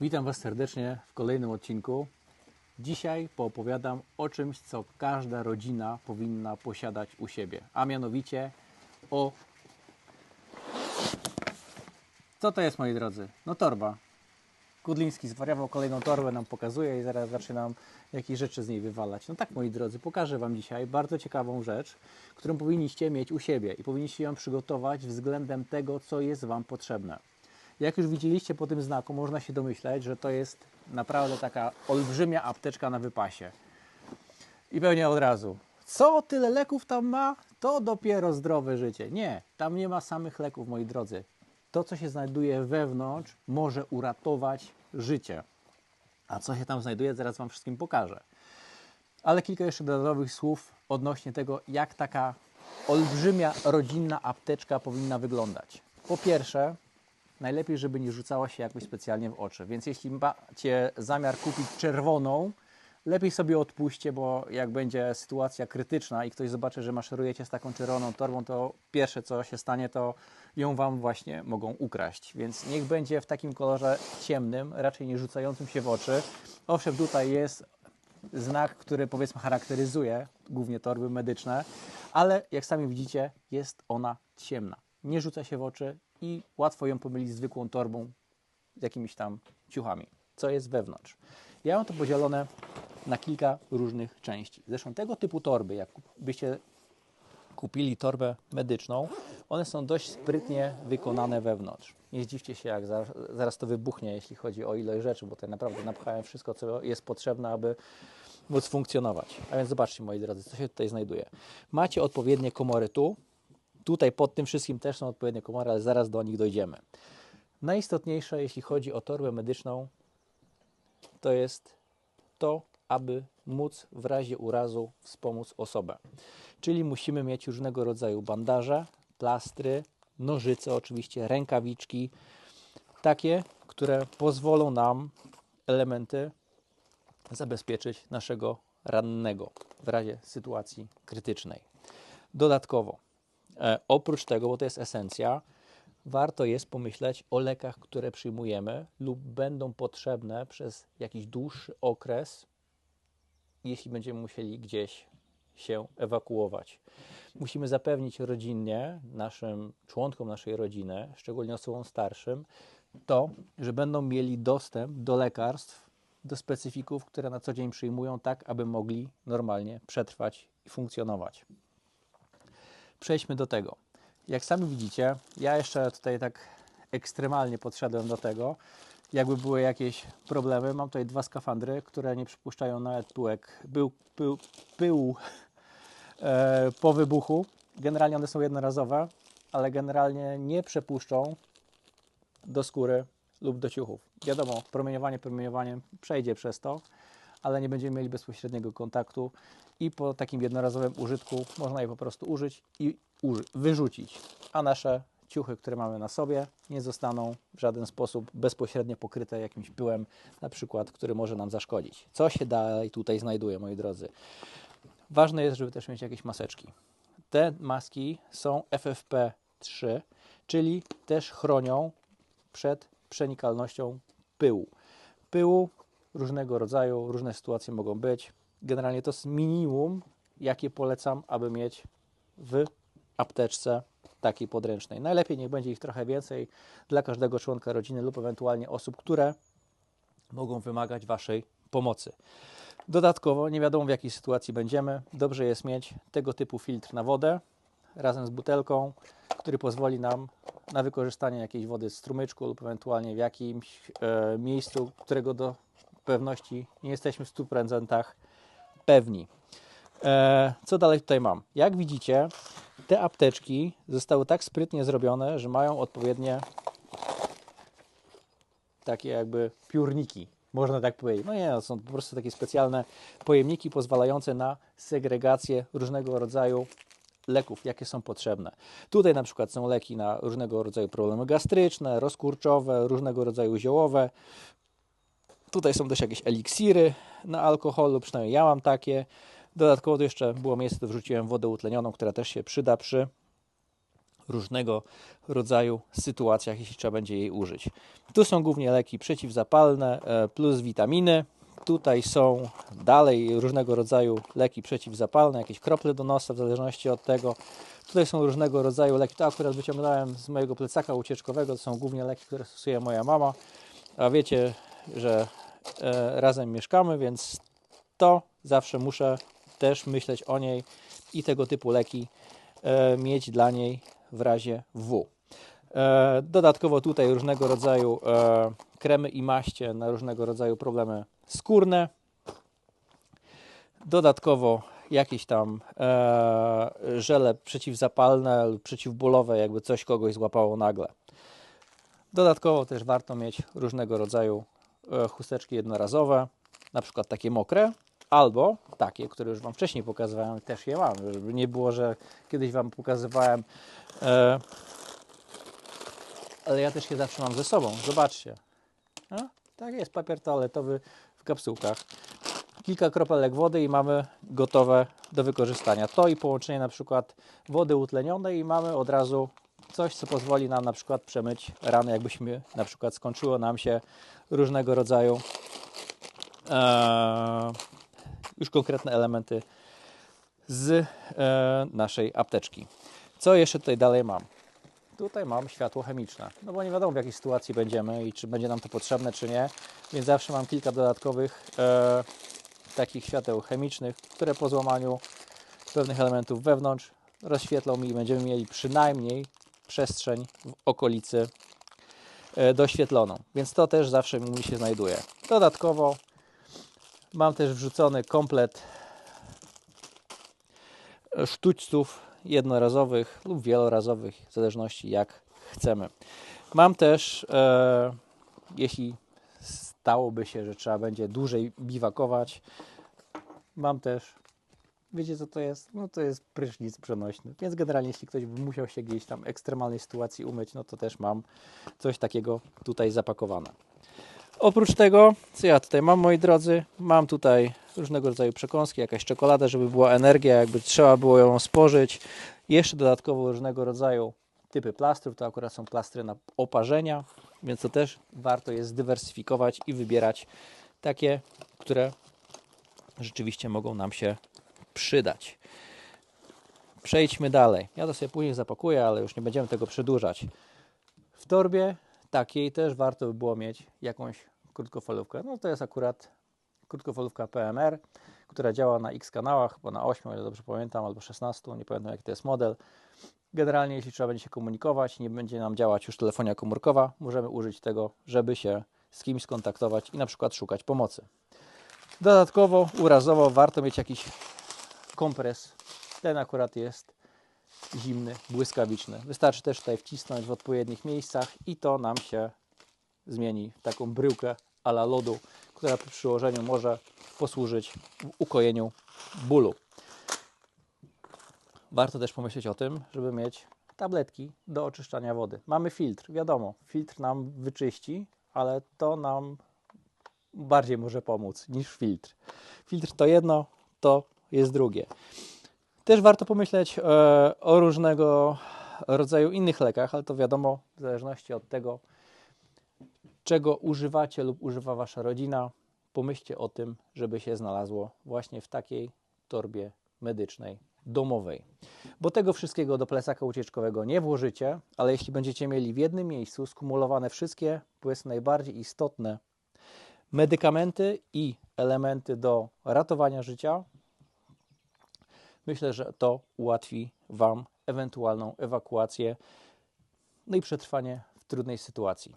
Witam Was serdecznie w kolejnym odcinku. Dzisiaj poopowiadam o czymś, co każda rodzina powinna posiadać u siebie, a mianowicie o. Co to jest, moi drodzy? No torba. Kudliński zwariował kolejną torbę, nam pokazuje i zaraz zacznie nam jakieś rzeczy z niej wywalać. No tak, moi drodzy, pokażę Wam dzisiaj bardzo ciekawą rzecz, którą powinniście mieć u siebie i powinniście ją przygotować względem tego, co jest Wam potrzebne. Jak już widzieliście po tym znaku, można się domyśleć, że to jest naprawdę taka olbrzymia apteczka na wypasie. I pewnie od razu, co tyle leków tam ma? To dopiero zdrowe życie. Nie, tam nie ma samych leków, moi drodzy. To, co się znajduje wewnątrz, może uratować życie. A co się tam znajduje, zaraz Wam wszystkim pokażę. Ale kilka jeszcze dodatkowych słów odnośnie tego, jak taka olbrzymia rodzinna apteczka powinna wyglądać. Po pierwsze, najlepiej, żeby nie rzucała się jakoś specjalnie w oczy. Więc jeśli macie zamiar kupić czerwoną, lepiej sobie odpuśćcie, bo jak będzie sytuacja krytyczna i ktoś zobaczy, że maszerujecie z taką czerwoną torbą, to pierwsze co się stanie, to ją Wam właśnie mogą ukraść. Więc niech będzie w takim kolorze ciemnym, raczej nie rzucającym się w oczy. Owszem, tutaj jest znak, który powiedzmy charakteryzuje głównie torby medyczne, ale jak sami widzicie, jest ona ciemna. Nie rzuca się w oczy i łatwo ją pomylić z zwykłą torbą z jakimiś tam ciuchami, co jest wewnątrz. Ja mam to podzielone na kilka różnych części. Zresztą tego typu torby, jak byście kupili torbę medyczną, one są dość sprytnie wykonane wewnątrz. Nie zdziwcie się, jak zaraz to wybuchnie, jeśli chodzi o ilość rzeczy, bo tutaj naprawdę napchałem wszystko, co jest potrzebne, aby móc funkcjonować. A więc zobaczcie, moi drodzy, co się tutaj znajduje. Macie odpowiednie komory tu. Tutaj pod tym wszystkim też są odpowiednie komory, ale zaraz do nich dojdziemy. Najistotniejsze, jeśli chodzi o torbę medyczną, to jest to, aby móc w razie urazu wspomóc osobę. Czyli musimy mieć różnego rodzaju bandaże, plastry, nożyce, oczywiście rękawiczki, takie, które pozwolą nam elementy zabezpieczyć naszego rannego w razie sytuacji krytycznej. Dodatkowo, e, oprócz tego, bo to jest esencja, warto jest pomyśleć o lekach, które przyjmujemy lub będą potrzebne przez jakiś dłuższy okres, jeśli będziemy musieli gdzieś się ewakuować. Musimy zapewnić rodzinnie, naszym członkom naszej rodziny, szczególnie osobom starszym, to, że będą mieli dostęp do lekarstw, do specyfików, które na co dzień przyjmują, tak aby mogli normalnie przetrwać i funkcjonować. Przejdźmy do tego. Jak sami widzicie, ja jeszcze tutaj tak ekstremalnie podszedłem do tego. Jakby były jakieś problemy, mam tutaj dwa skafandry, które nie przypuszczają nawet pyłek, pył, pył, pył e, po wybuchu. Generalnie one są jednorazowe, ale generalnie nie przepuszczą do skóry lub do ciuchów. Wiadomo, promieniowanie promieniowaniem przejdzie przez to, ale nie będziemy mieli bezpośredniego kontaktu i po takim jednorazowym użytku można je po prostu użyć i uży wyrzucić, a nasze ciuchy, które mamy na sobie, nie zostaną w żaden sposób bezpośrednio pokryte jakimś pyłem, na przykład, który może nam zaszkodzić. Co się dalej tutaj znajduje, moi drodzy? Ważne jest, żeby też mieć jakieś maseczki. Te maski są FFP3, czyli też chronią przed przenikalnością pyłu. Pyłu różnego rodzaju, różne sytuacje mogą być. Generalnie to jest minimum, jakie polecam, aby mieć w apteczce takiej podręcznej. Najlepiej niech będzie ich trochę więcej dla każdego członka rodziny lub ewentualnie osób, które mogą wymagać Waszej pomocy. Dodatkowo, nie wiadomo w jakiej sytuacji będziemy, dobrze jest mieć tego typu filtr na wodę razem z butelką, który pozwoli nam na wykorzystanie jakiejś wody z strumyczku lub ewentualnie w jakimś e, miejscu, którego do pewności nie jesteśmy w 100% pewni. E, co dalej tutaj mam? Jak widzicie, te apteczki zostały tak sprytnie zrobione, że mają odpowiednie takie jakby piórniki, można tak powiedzieć. No nie, są po prostu takie specjalne pojemniki pozwalające na segregację różnego rodzaju leków, jakie są potrzebne. Tutaj na przykład są leki na różnego rodzaju problemy gastryczne, rozkurczowe, różnego rodzaju ziołowe. Tutaj są też jakieś eliksiry na alkoholu, przynajmniej ja mam takie. Dodatkowo tu jeszcze było miejsce, to wrzuciłem wodę utlenioną, która też się przyda przy różnego rodzaju sytuacjach, jeśli trzeba będzie jej użyć. Tu są głównie leki przeciwzapalne e, plus witaminy. Tutaj są dalej różnego rodzaju leki przeciwzapalne, jakieś krople do nosa, w zależności od tego. Tutaj są różnego rodzaju leki. To akurat wyciągnąłem z mojego plecaka ucieczkowego. To są głównie leki, które stosuje moja mama. A wiecie, że e, razem mieszkamy, więc to zawsze muszę też myśleć o niej i tego typu leki e, mieć dla niej w razie W. E, dodatkowo tutaj różnego rodzaju e, kremy i maście na różnego rodzaju problemy skórne. Dodatkowo jakieś tam żele przeciwzapalne lub przeciwbólowe, jakby coś kogoś złapało nagle. Dodatkowo też warto mieć różnego rodzaju chusteczki jednorazowe, na przykład takie mokre, albo takie, które już Wam wcześniej pokazywałem, też je mam, żeby nie było, że kiedyś Wam pokazywałem, e, ale ja też je zawsze mam ze sobą, zobaczcie. No, tak jest, papier toaletowy w kapsułkach. Kilka kropelek wody i mamy gotowe do wykorzystania. To i połączenie na przykład wody utlenionej i mamy od razu coś, co pozwoli nam na przykład przemyć rany, jakbyśmy na przykład skończyło nam się różnego rodzaju e, już konkretne elementy z e, naszej apteczki. Co jeszcze tutaj dalej mam? Tutaj mam światło chemiczne, no bo nie wiadomo w jakiej sytuacji będziemy i czy będzie nam to potrzebne, czy nie, więc zawsze mam kilka dodatkowych e, takich świateł chemicznych, które po złamaniu pewnych elementów wewnątrz rozświetlą mi i będziemy mieli przynajmniej przestrzeń w okolicy e, doświetloną, więc to też zawsze mi się znajduje. Dodatkowo mam też wrzucony komplet sztućców jednorazowych lub wielorazowych, w zależności jak chcemy. Mam też, e, jeśli stałoby się, że trzeba będzie dłużej biwakować, mam też, wiecie co to jest? No to jest prysznic przenośny, więc generalnie jeśli ktoś by musiał się gdzieś tam ekstremalnej sytuacji umyć, no to też mam coś takiego tutaj zapakowane. Oprócz tego, co ja tutaj mam, moi drodzy, mam tutaj różnego rodzaju przekąski, jakaś czekolada, żeby była energia, jakby trzeba było ją spożyć. Jeszcze dodatkowo różnego rodzaju typy plastrów, to akurat są plastry na oparzenia, więc to też warto jest zdywersyfikować i wybierać takie, które rzeczywiście mogą nam się przydać. Przejdźmy dalej. Ja to sobie później zapakuję, ale już nie będziemy tego przedłużać. W torbie takiej też warto by było mieć jakąś krótkofalówkę. No to jest akurat krótkofalówka PMR, która działa na X kanałach, bo na 8, o ile dobrze pamiętam, albo 16, nie pamiętam jaki to jest model. Generalnie, jeśli trzeba będzie się komunikować, nie będzie nam działać już telefonia komórkowa, możemy użyć tego, żeby się z kimś skontaktować i na przykład szukać pomocy. Dodatkowo, urazowo, warto mieć jakiś kompres. Ten akurat jest zimny, błyskawiczny. Wystarczy też tutaj wcisnąć w odpowiednich miejscach i to nam się zmieni w taką bryłkę ala lodu, która przy przyłożeniu może posłużyć w ukojeniu bólu. Warto też pomyśleć o tym, żeby mieć tabletki do oczyszczania wody. Mamy filtr, wiadomo, filtr nam wyczyści, ale to nam bardziej może pomóc niż filtr. Filtr to jedno, to jest drugie. Też warto pomyśleć e, o różnego rodzaju innych lekach, ale to wiadomo, w zależności od tego, czego używacie lub używa wasza rodzina, pomyślcie o tym, żeby się znalazło właśnie w takiej torbie medycznej domowej. Bo tego wszystkiego do plecaka ucieczkowego nie włożycie, ale jeśli będziecie mieli w jednym miejscu skumulowane wszystkie, powiedzmy najbardziej istotne medykamenty i elementy do ratowania życia, myślę, że to ułatwi Wam ewentualną ewakuację, no i przetrwanie w trudnej sytuacji.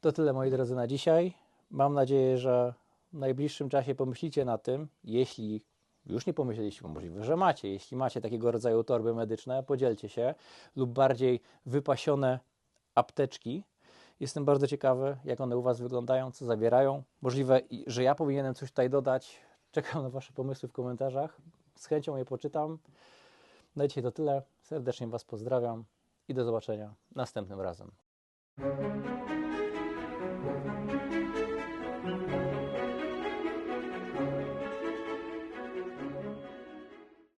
To tyle, moi drodzy, na dzisiaj. Mam nadzieję, że w najbliższym czasie pomyślicie na tym, jeśli już nie pomyśleliście, bo możliwe, że macie. Jeśli macie takiego rodzaju torby medyczne, podzielcie się lub bardziej wypasione apteczki. Jestem bardzo ciekawy, jak one u Was wyglądają, co zawierają. Możliwe, że ja powinienem coś tutaj dodać. Czekam na Wasze pomysły w komentarzach. Z chęcią je poczytam. Na dzisiaj to tyle. Serdecznie Was pozdrawiam i do zobaczenia następnym razem.